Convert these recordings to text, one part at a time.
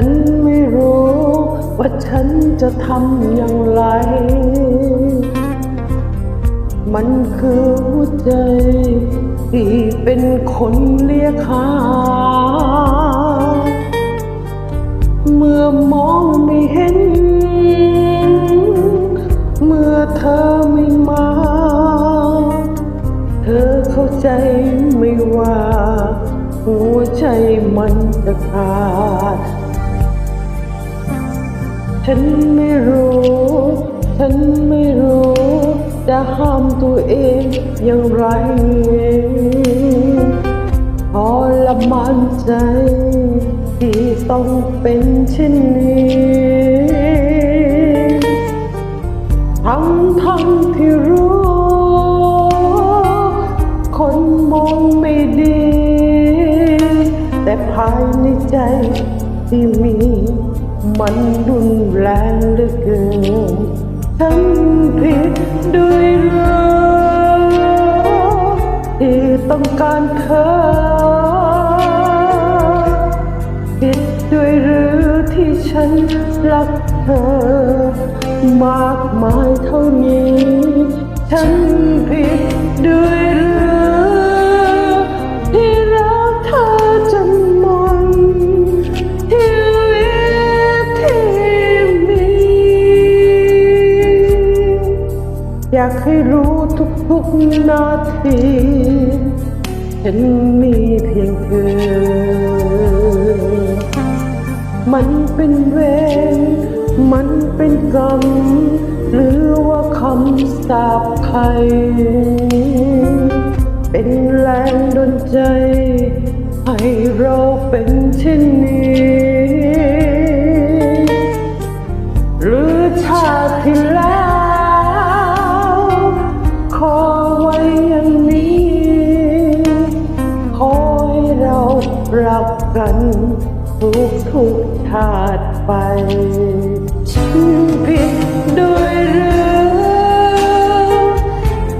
ฉันไม่รู้ว่าฉันจะทำอย่างไร มันคือหัวใจที่เป็นคนเรียกหา เมื่อมองไม่เห็น เมื่อเธอไม่มา เธอเข้าใจไม่ว่า หัวใจมันจะขาด ฉันไม่รู้ ฉันไม่รู้ จะห้ามตัวเองอย่างไรพอละมันใจที่ต้องเป็นเช่นนี้ทั้งทั้งที่รู้ คนมองไม่ดี แต่ภายในใจที่มี มันรุนแรงเหลือเกินฉันผิดด้วยเรื่องที่ต้องการเธอผิดด้วยหรือที่ฉันรักเธอ มากมายเท่านี้ ฉันผิดด้วยากให้รู้ทุกๆนาทีฉันมีเพียงเธอ มันเป็นเวรมันเป็นกรรม หรือว่าคำสาปใคร เป็นแรงดลใจ ให้เราเป็นเช่นนี้ หรือชาติที่ กันทุกทุกชาติไปผิดด้วยหรือ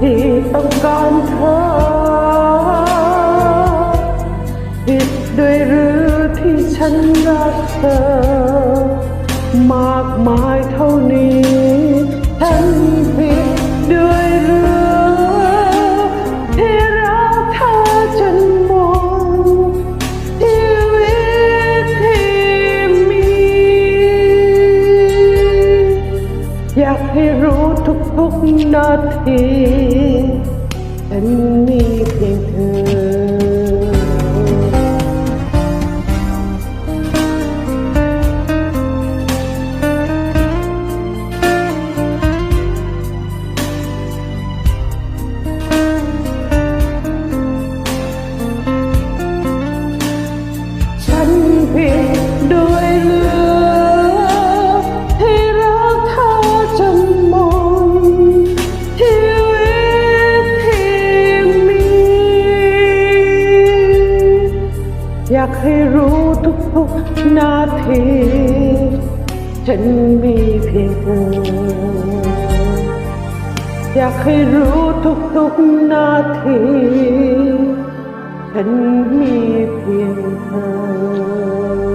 ที่ต้องการเธอผิดด้วยหรือที่ฉันรักเธอ มากมายเท่านี้ ทุกๆน ให้รู้ทุกทุกนาที ฉันมีเพียงเธอ อยากให้รู้ทุกทุกนาที ฉันมีเพียงเธอ